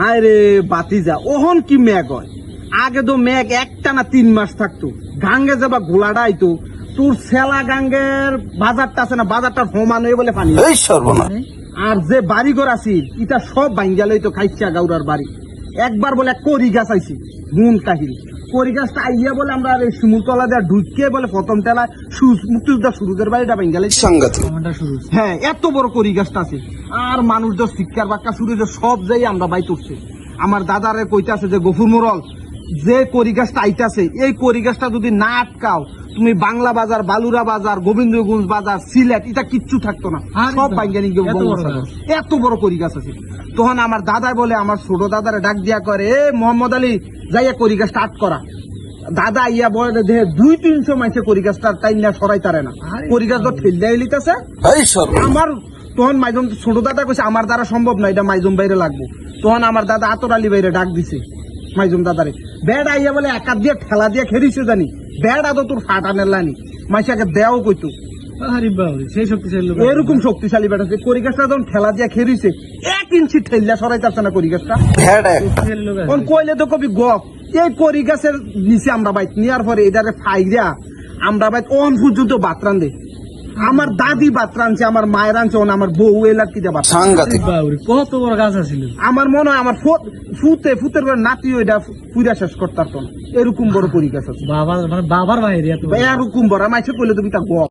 হায় রে বাতিজা ওহন কি মেঘ হয়? আগে তো মেঘ একটা না তিন মাস থাকতো। গাঙ্গে যাবা ঘোলাটা আইতো তোর সেলা গাঙ্গের বাজারটা আছে না বাজারটা সমান হয়ে বলে পানি। এই আর যে বাড়ি ঘর আছিল ইটা সব ভাঙ্গালই তো খাইছে গাউরার বাড়ি। একবার বলে করি গাছ আইছি মুন কাহিল। করি গাছটা আইয়া বলে আমরা তলা শিমুলতলা দেওয়া ঢুকিয়ে বলে প্রথম তেলায় মুক্তিযোদ্ধা সুরুদের বাড়িটা ভাঙ্গা গেলে সাংঘাতিক হ্যাঁ এত বড় করি গাছটা আছে। আর মানুষ তো শিক্ষার বাক্কা শুরু হয়েছে সব যাই আমরা বাই তুলছে আমার দাদারে কইতে আছে যে গফুর মোরল যে করি গাছটা আইতাছে এই করি গাছটা যদি না আটকাও তুমি বাংলা বাজার বালুরা বাজার গোবিন্দগঞ্জ বাজার সিলেট এটা কিচ্ছু থাকতো না। সব বাইঙ্গানি এত বড় করি গাছ আছে। তখন আমার দাদাই বলে আমার ছোট দাদারে ডাক দিয়া করে এ মোহাম্মদ আলী যাইয়া করি গাছটা আট করা। দাদা ইয়া বলে দেহে দুই তিনশো মাইসে করি গাছটা তাই না সরাই তারে না। করি গাছ তো ঠেলে লিতেছে আমার তখন মাইজম ছোট দাদা কইছে আমার দ্বারা সম্ভব না এটা মাইজম বাইরে লাগবো। তখন আমার দাদা আতর আলী বাইরে ডাক দিছে। মাইজম দাদারে। ব্যাড আইয়া বলে একাত দিয়ে ঠেলা দিয়ে খেরিছে জানি। ব্যাড আদো তোর ফাটা নেলানি। মাইসাকে দেও কইতো। শক্তিশালী লোক। এরকম শক্তিশালী বেটা আছে করিগাছটা যখন ঠেলা দিয়ে খেরিছে এক ইঞ্চি না করিগাছটা? কইলে তো কবি গপ এই করি গাছের নিচে আমরা বাইক নেওয়ার পরে এটারে ফাইরা আমরা বাইক অন পর্যন্ত বাতরান দে আমার দাদি বাত রাঁধছে আমার মায়ের আনছে ওন আমার বউ এলার কি দেবা সাংঘাতিক। কত বড় গাছ আছিল? আমার মনে হয় আমার ফুতে ফুতের করে নাতি ওইটা পুরা শেষ করতে পারতো না। এরকম বড় পরিকাশ গাছ আছে। বাবার মানে বাবার বাইরে। এরকম বড় মাইছে কইলে তুমি তা